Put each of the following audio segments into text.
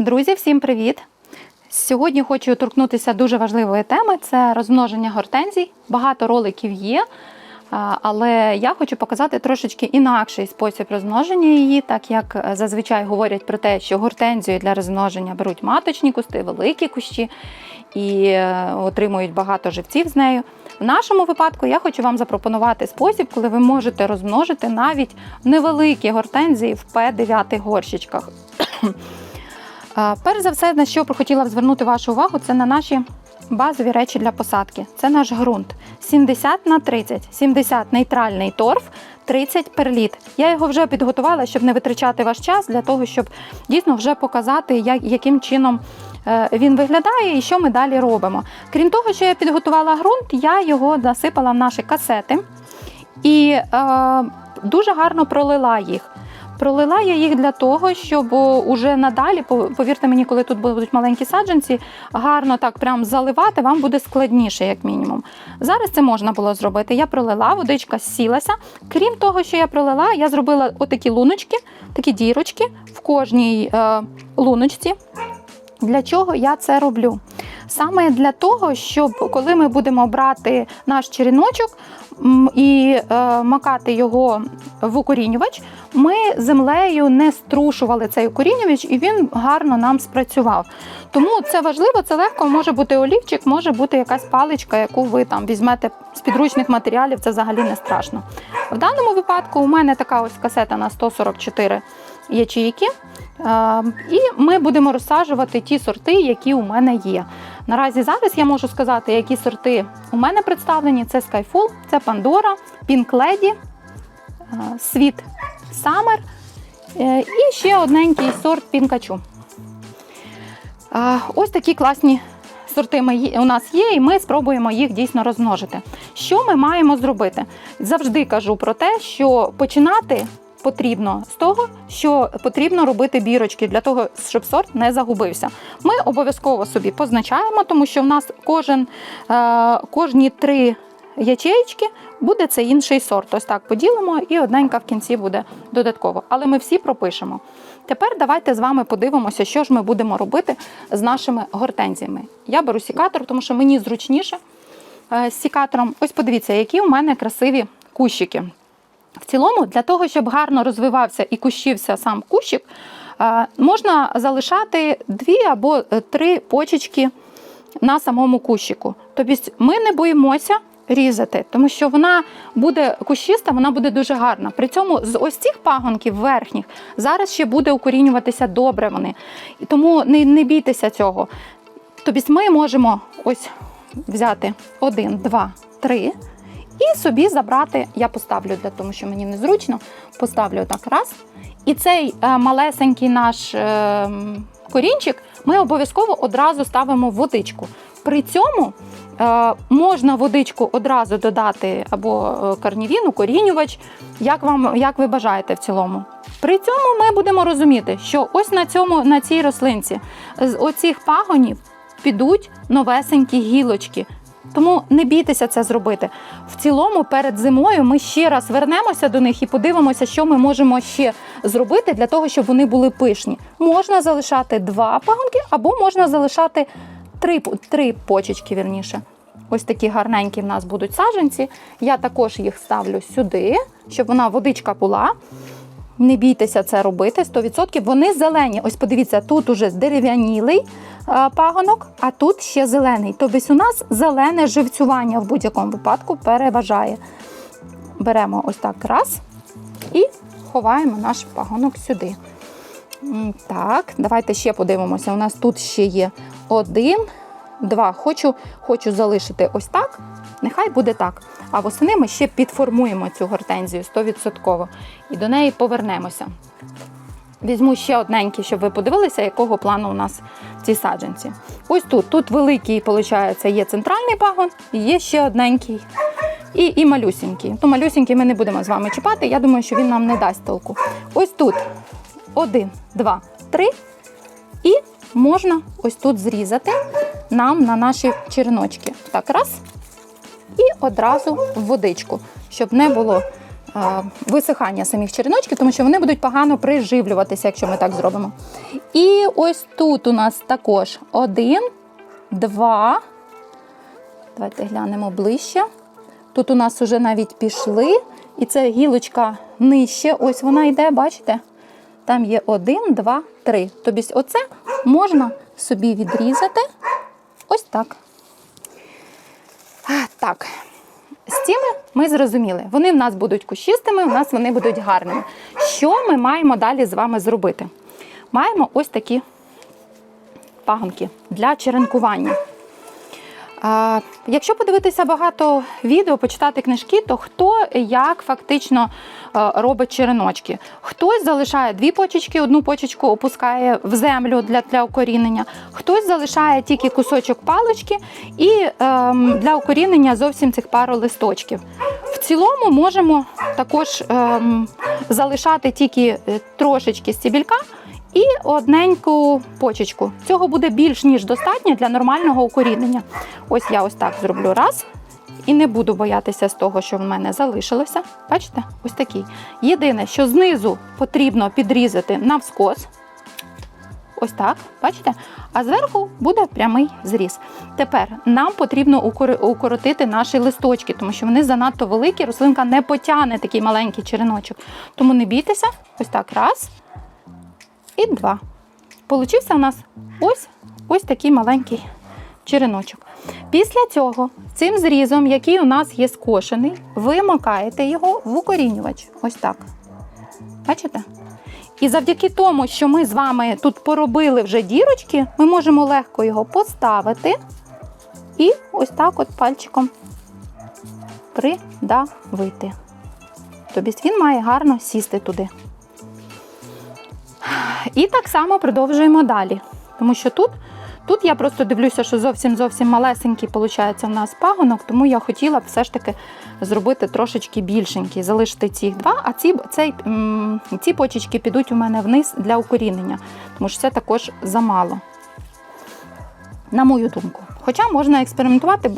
Друзі, всім привіт! Сьогодні хочу торкнутися дуже важливої теми це розмноження гортензій. Багато роликів є, але я хочу показати трошечки інакший спосіб розмноження її, так як е, зазвичай говорять про те, що гортензію для розмноження беруть маточні кусти, великі кущі і е, отримують багато живців з нею. В нашому випадку я хочу вам запропонувати спосіб, коли ви можете розмножити навіть невеликі гортензії в П9 горщичках. Перш за все, на що б хотіла б звернути вашу увагу, це на наші базові речі для посадки. Це наш ґрунт. 70 на 30. 70 нейтральний торф, 30 перліт. Я його вже підготувала, щоб не витрачати ваш час, для того, щоб дійсно вже показати, як, яким чином е, він виглядає і що ми далі робимо. Крім того, що я підготувала ґрунт, я його насипала в наші касети і е, дуже гарно пролила їх. Пролила я їх для того, щоб уже надалі, повірте мені, коли тут будуть маленькі саджанці, гарно так прям заливати, вам буде складніше, як мінімум. Зараз це можна було зробити. Я пролила, водичка сілася. Крім того, що я пролила, я зробила отакі луночки, такі дірочки в кожній е, луночці. Для чого я це роблю? Саме для того, щоб коли ми будемо брати наш череночок м, і е, макати його в укорінювач, ми землею не струшували цей укорінювач і він гарно нам спрацював. Тому це важливо, це легко. Може бути олівчик, може бути якась паличка, яку ви там візьмете з підручних матеріалів, це взагалі не страшно. В даному випадку у мене така ось касета на 144 ячейки. Е, І ми будемо розсаджувати ті сорти, які у мене є. Наразі зараз я можу сказати, які сорти у мене представлені: це Skyfall, це Pandora, Pink Lady, е, Sweet Summer е, і ще одненький сорт Пінкачу. Ось такі класні сорти у нас є, і ми спробуємо їх дійсно розмножити. Що ми маємо зробити? Завжди кажу про те, що починати потрібно з того, що потрібно робити бірочки для того, щоб сорт не загубився. Ми обов'язково собі позначаємо, тому що в нас кожен, е, кожні три ячеїчки буде це інший сорт. Ось так поділимо, і одненька в кінці буде додатково. Але ми всі пропишемо. Тепер давайте з вами подивимося, що ж ми будемо робити з нашими гортензіями. Я беру сікатор, тому що мені зручніше е, з сікатором. Ось подивіться, які у мене красиві кущики. В цілому, для того, щоб гарно розвивався і кущився сам кущик, е, можна залишати дві або е, три почечки на самому кущику. Тобто ми не боїмося різати, тому що вона буде кущиста, вона буде дуже гарна. При цьому з ось цих пагонків верхніх зараз ще буде укорінюватися добре вони. Тому не, не бійтеся цього. Тобто ми можемо ось взяти один, два, три. І собі забрати, я поставлю для того, що мені незручно, поставлю так раз. І цей е, малесенький наш е, корінчик ми обов'язково одразу ставимо в водичку. При цьому е, можна водичку одразу додати або е, карнівін, укорінювач, як, вам, як ви бажаєте в цілому. При цьому ми будемо розуміти, що ось на, цьому, на цій рослинці з оцих пагонів підуть новесенькі гілочки. Тому не бійтеся це зробити. В цілому, перед зимою ми ще раз вернемося до них і подивимося, що ми можемо ще зробити для того, щоб вони були пишні. Можна залишати два пагонки, або можна залишати три, три почечки, вірніше. Ось такі гарненькі в нас будуть саджанці. Я також їх ставлю сюди, щоб вона водичка була. Не бійтеся це робити 100%. Вони зелені. Ось подивіться, тут уже здерев'янілий е, пагонок, а тут ще зелений. Тобто у нас зелене живцювання в будь-якому випадку переважає. Беремо ось так раз і ховаємо наш пагонок сюди. Так, давайте ще подивимося. У нас тут ще є один, два. Хочу, хочу залишити ось так. Нехай буде так. А восени ми ще підформуємо цю гортензію 100% і до неї повернемося. Візьму ще одненький, щоб ви подивилися, якого плану у нас ці саджанці. Ось тут. Тут великий, виходить, є центральний пагон, є ще одненький. І, і малюсінький. То малюсінький ми не будемо з вами чіпати. Я думаю, що він нам не дасть толку. Ось тут один, два, три. І можна ось тут зрізати нам на наші череночки. Так, раз. І одразу в водичку, щоб не було е, висихання самих череночків, тому що вони будуть погано приживлюватися, якщо ми так зробимо. І ось тут у нас також один, два. Давайте глянемо ближче. Тут у нас вже навіть пішли, і це гілочка нижче. Ось вона йде, бачите? Там є один, два, три. Тобто, оце можна собі відрізати. Ось так. Так. Цими ми зрозуміли. Вони в нас будуть кущистими, в нас вони будуть гарними. Що ми маємо далі з вами зробити? Маємо ось такі пагонки для черенкування. Якщо подивитися багато відео, почитати книжки, то хто як фактично е, робить череночки. Хтось залишає дві почечки, одну почечку опускає в землю для, для укорінення, хтось залишає тільки кусочок палички і ем, для укорінення зовсім цих пару листочків. В цілому можемо також ем, залишати тільки е, трошечки стібілька і одненьку почечку. Цього буде більш ніж достатньо для нормального укорінення. Ось я ось так зроблю раз. І не буду боятися з того, що в мене залишилося. Бачите? Ось такий. Єдине, що знизу потрібно підрізати навскос. Ось так, бачите? А зверху буде прямий зріз. Тепер нам потрібно укоротити наші листочки, тому що вони занадто великі, рослинка не потягне такий маленький череночок. Тому не бійтеся, ось так, раз і два. Получився у нас ось, ось такий маленький череночок. Після цього цим зрізом, який у нас є скошений, ви макаєте його в укорінювач. Ось так. Бачите? І завдяки тому, що ми з вами тут поробили вже дірочки, ми можемо легко його поставити і ось так от пальчиком придавити. Тобто він має гарно сісти туди. І так само продовжуємо далі. Тому що тут, тут я просто дивлюся, що зовсім зовсім малесенький виходить у нас пагонок, тому я хотіла б все ж таки зробити трошечки більшенький, залишити цих два, а ці, цей, ці почечки підуть у мене вниз для укорінення, тому що це також замало. На мою думку. Хоча можна експериментувати,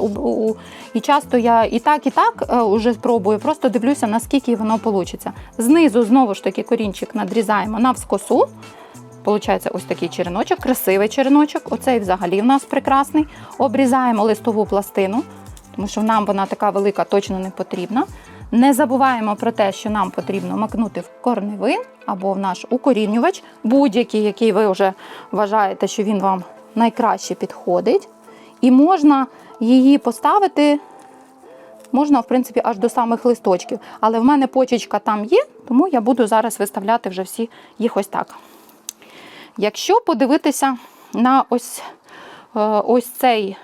і часто я і так, і так е, уже спробую, просто дивлюся, наскільки воно вийде. Знизу знову ж таки корінчик надрізаємо навскосу. Получається ось такий череночок, красивий череночок. Оцей взагалі в нас прекрасний. Обрізаємо листову пластину, тому що нам вона така велика точно не потрібна. Не забуваємо про те, що нам потрібно макнути в корневин або в наш укорінювач, будь-який, який ви вже вважаєте, що він вам найкраще підходить. І можна її поставити, можна, в принципі, аж до самих листочків. Але в мене почечка там є, тому я буду зараз виставляти вже всі їх ось так. Якщо подивитися на ось, е, ось цей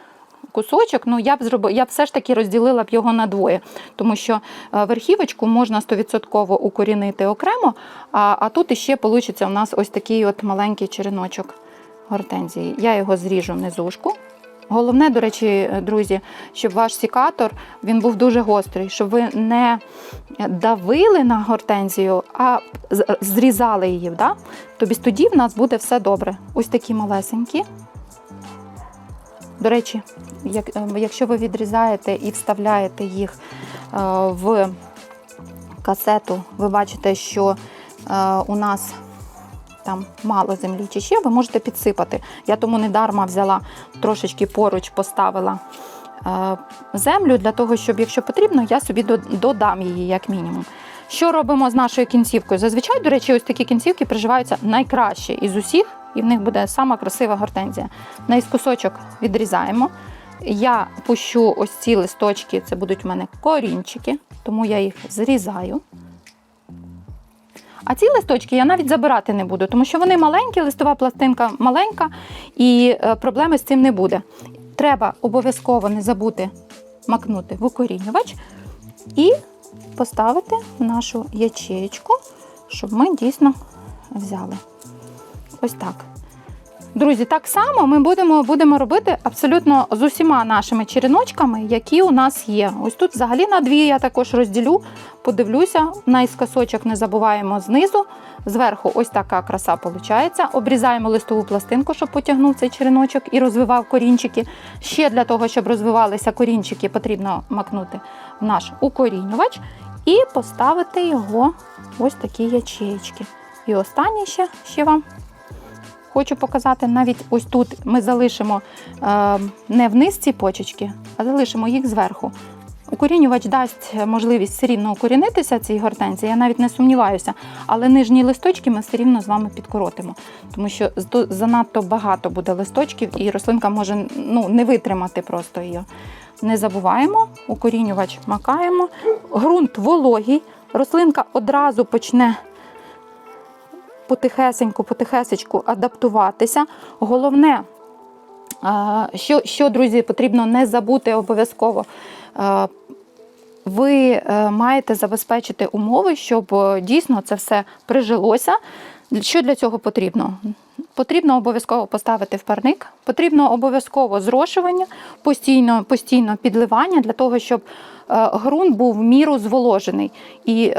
кусочок, ну я б зробила, я все ж таки розділила б його на двоє, тому що е, верхівочку можна 100% укорінити окремо, а, а тут іще вийде у нас ось такий от маленький череночок гортензії. Я його зріжу низушку. Головне, до речі, друзі, щоб ваш сікатор він був дуже гострий, щоб ви не давили на гортензію, а зрізали її. Да? Тобто тоді в нас буде все добре. Ось такі малесенькі. До речі, як, е, якщо ви відрізаєте і вставляєте їх е, в касету, ви бачите, що е, у нас там мало землі чи ще, ви можете підсипати. Я тому не дарма взяла трошечки поруч, поставила е, землю для того, щоб, якщо потрібно, я собі додам її як мінімум. Що робимо з нашою кінцівкою? Зазвичай, до речі, ось такі кінцівки приживаються найкраще із усіх, і в них буде сама красива гортензія. Найскусочок відрізаємо. Я пущу ось ці листочки, це будуть у мене корінчики, тому я їх зрізаю. А ці листочки я навіть забирати не буду, тому що вони маленькі, листова пластинка маленька, і е, проблеми з цим не буде. Треба обов'язково не забути макнути в укорінювач і поставити в нашу ячеєчку, щоб ми дійсно взяли. Ось так. Друзі, так само ми будемо, будемо робити абсолютно з усіма нашими череночками, які у нас є. Ось тут взагалі на дві я також розділю, подивлюся, найскосочок не забуваємо знизу. Зверху ось така краса виходить. Обрізаємо листову пластинку, щоб потягнув цей череночок і розвивав корінчики. Ще для того, щоб розвивалися корінчики, потрібно макнути в наш укорінювач. і поставити його ось такі ячеєчки. І останнє ще, ще вам хочу показати, навіть ось тут ми залишимо е, не вниз ці почечки, а залишимо їх зверху. Укорінювач дасть можливість все рівно укорінитися цій гортензії, я навіть не сумніваюся. Але нижні листочки ми все рівно з вами підкоротимо, тому що занадто багато буде листочків, і рослинка може ну, не витримати просто її. Не забуваємо, укорінювач макаємо. Грунт вологий, рослинка одразу почне потихесеньку, потихесечку адаптуватися. Головне, що, що, друзі, потрібно не забути обов'язково. Ви е, маєте забезпечити умови, щоб е, дійсно це все прижилося. Що для цього потрібно? Потрібно обов'язково поставити в парник, потрібно обов'язково зрошування, постійно, постійно підливання для того, щоб е, ґрунт був в міру зволожений і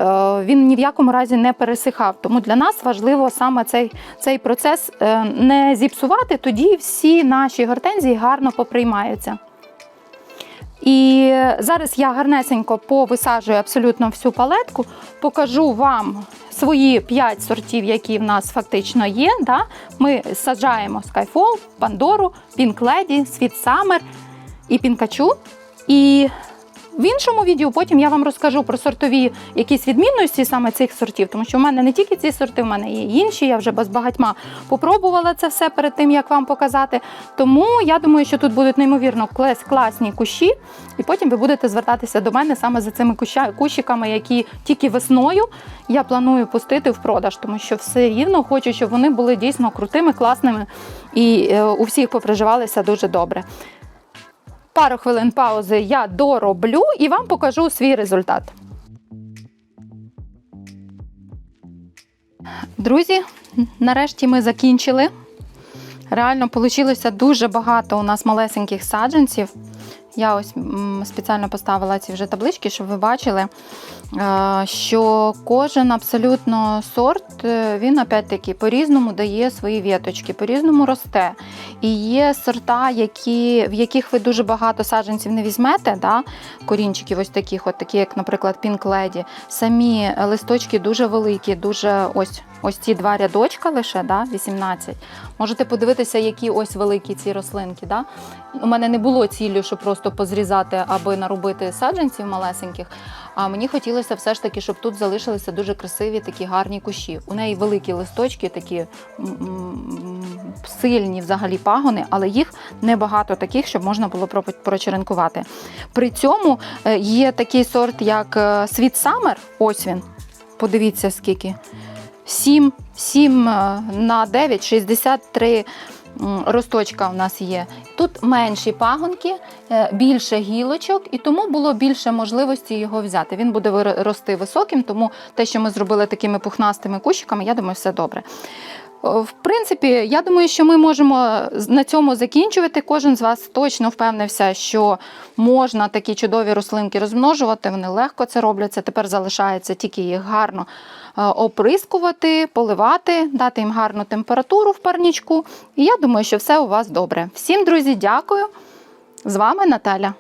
він ні в якому разі не пересихав. Тому для нас важливо саме цей, цей процес не зіпсувати, тоді всі наші гортензії гарно поприймаються. І зараз я гарнесенько повисаджую абсолютно всю палетку, покажу вам свої 5 сортів, які в нас фактично є. Да? Ми саджаємо Skyfall, Pandora, Pink Lady, Sweet Summer і Пінкачу. І в іншому відео потім я вам розкажу про сортові якісь відмінності саме цих сортів, тому що в мене не тільки ці сорти, в мене є інші. Я вже з багатьма попробувала це все перед тим, як вам показати. Тому я думаю, що тут будуть неймовірно класні кущі, і потім ви будете звертатися до мене саме за цими кущиками, які тільки весною я планую пустити в продаж, тому що все рівно хочу, щоб вони були дійсно крутими, класними і е, у всіх поприживалися дуже добре. Пару хвилин паузи я дороблю і вам покажу свій результат. Друзі, нарешті ми закінчили. Реально вийшло дуже багато у нас малесеньких саджанців. Я ось спеціально поставила ці вже таблички, щоб ви бачили, що кожен абсолютно сорт, е, він опять-таки по-різному дає свої віточки, по-різному росте. І є сорта, які, в яких ви дуже багато саджанців не візьмете, да? корінчиків ось таких, от такі, як, наприклад, Lady. Самі листочки дуже великі, дуже ось, ось ці два рядочка лише, да? 18. Можете подивитися, які ось великі ці рослинки. Да? У мене не було цілі, щоб просто позрізати, аби наробити саджанців малесеньких. А мені хотілося все ж таки, щоб тут залишилися дуже красиві такі гарні кущі. У неї великі листочки, такі сильні взагалі пагони, але їх небагато таких, щоб можна було прочеренкувати. При цьому е, є такий сорт, як е, Sweet Summer, ось він. Подивіться, скільки. 7, 7 е, на 9, 63 м, росточка у нас є. Тут менші пагонки, е, більше гілочок, і тому було більше можливості його взяти. Він буде рости високим, тому те, що ми зробили такими пухнастими кущиками, я думаю, все добре. О, В принципі, я думаю, що ми можемо на цьому закінчувати. Кожен з вас точно впевнився, що можна такі чудові рослинки розмножувати. Вони легко це робляться. Тепер залишається тільки їх гарно е, оприскувати, поливати, дати їм гарну температуру в парнічку. І я думаю, що все у вас добре. Всім, друзі, дякую. З вами Наталя.